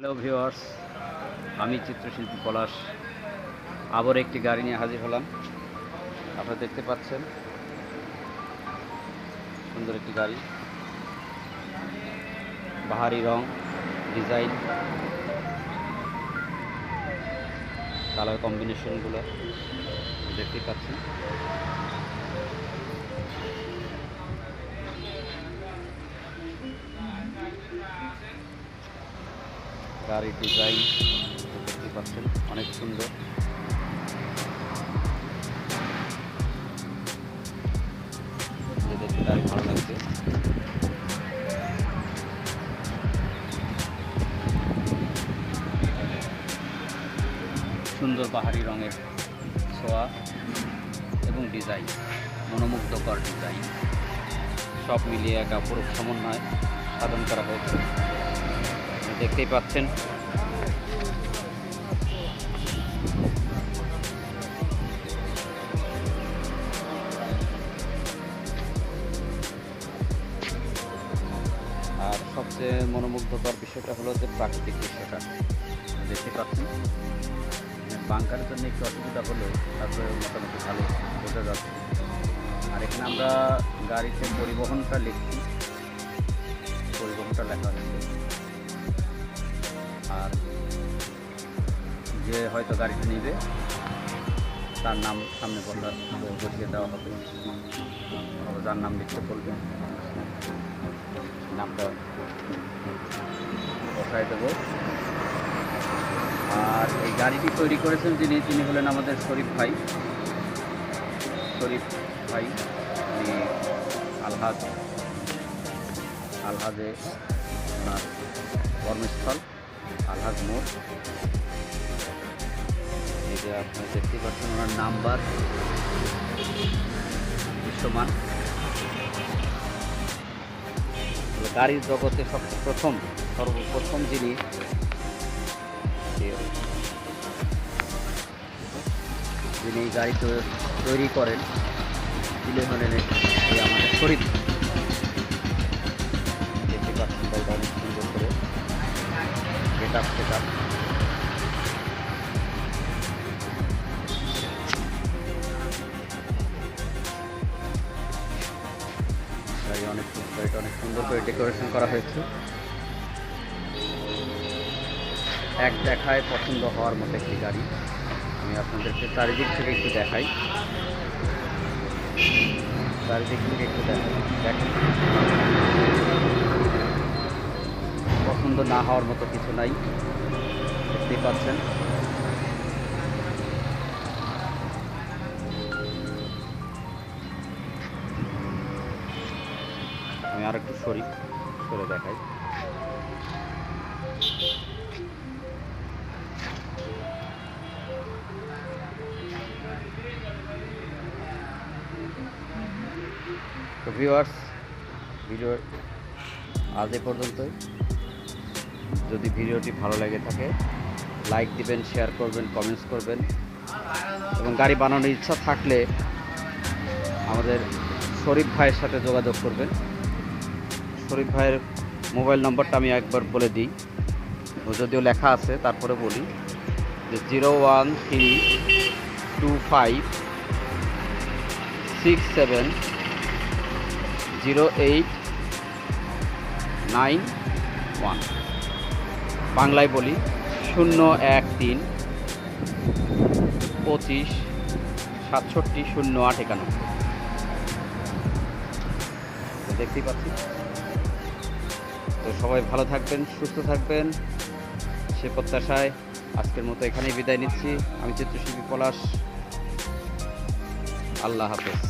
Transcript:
Hello viewers আমি চিত্রশিল্পী পলাশ। আবার একটি গাড়ি নিয়ে হাজির হলাম। আপনারা দেখতে পাচ্ছেন, সুন্দর একটি গাড়ি। বাহারি রং, ডিজাইন। কালার কম্বিনেশনগুলো দেখতে পাচ্ছেন। গাড়ির ডিজাইন দেখতে পাচ্ছেন, অনেক সুন্দর। দেখতে ভালো লাগছে। সুন্দর পাহাড়ি রঙের ছোঁয়া এবং ডিজাইন, মনোমুগ্ধকর ডিজাইন। সব মিলিয়ে এক অপরূপ সমন্বয় সাধন করা হয়েছে। দেখতেই পাচ্ছেন। আর সবচেয়ে মনোমুগ্ধকর বিষয়টা হলো যে প্রাকৃতিক দৃশ্যটা। দেখতে পাচ্ছেন। বাংকারের জন্য একটু অসুবিধা হলেও তারপরে মোটামুটি ভালো বোঝা যাচ্ছে। আর এখানে আমরা গাড়িতে পরিবহনটা লিখছি। পরিবহনটা লেখা হচ্ছে আর যে হয়তো গাড়িটা নেবে, তার নাম সামনে বসার বসিয়ে দেওয়া হবে। যার নাম লিখতে বলবে, নামটা বসায় দেবো। আর এই গাড়িটি তৈরি করেছেন যিনি, তিনি হলেন আমাদের শরীফ ভাই। শরীফ ভাই আলহাজ, আলহাজে কর্মস্থল। আলহাজ মোড়। এই যে আপনারা দেখতে পাচ্ছেন ওনার নাম্বার। দৃশ্যমান। গাড়ির জগতে সর্বপ্রথম সর্বপ্রথম যিনি যিনি এই গাড়ি তৈরি করেন তিনি হলেন আমাদের শরীর দেখতে পাচ্ছেন অনেক সুন্দর করে। আপ সেট আপ গাড়ি অনেক সুন্দর গাড়িটা অনেক সুন্দর করে ডেকোরেশন করা হয়েছে। এক দেখায় পছন্দ হওয়ার মতো একটি গাড়ি। আমি আপনাদেরকে চারিদিক থেকে একটু দেখাই। চারিদিক থেকে একটু দেখাই। দেখেন। পছন্দ না হওয়ার মতো কিছু নাই। দেখতেই পাচ্ছেন। আমি আর একটু সরি সরে দেখাই। তো ভিডিও আজ এ পর্যন্তই। যদি ভিডিওটি ভালো লেগে থাকে লাইক দিবেন শেয়ার করবেন কমেন্টস করবেন। এবং গাড়ি বানানোর ইচ্ছা থাকলে আমাদের শরীফ ভাইয়ের সাথে যোগাযোগ করবেন। শরীফ ভাইয়ের মোবাইল নম্বরটা আমি একবার বলে দিই। যদিও লেখা আছে, তারপরে বলি। যে zero one three two five six seven zero eight nine one. বাংলায় বলি, শূন্য এক তিন, পঁচিশ, সাতষট্টি, শূন্য আট একানব্বই। দেখতেই পাচ্ছি। তো সবাই ভালো থাকবেন, সুস্থ থাকবেন। সে প্রত্যাশায় আজকের মতো এখানেই বিদায় নিচ্ছি। আমি চিত্রশিল্পী পলাশ। আল্লাহ হাফেজ।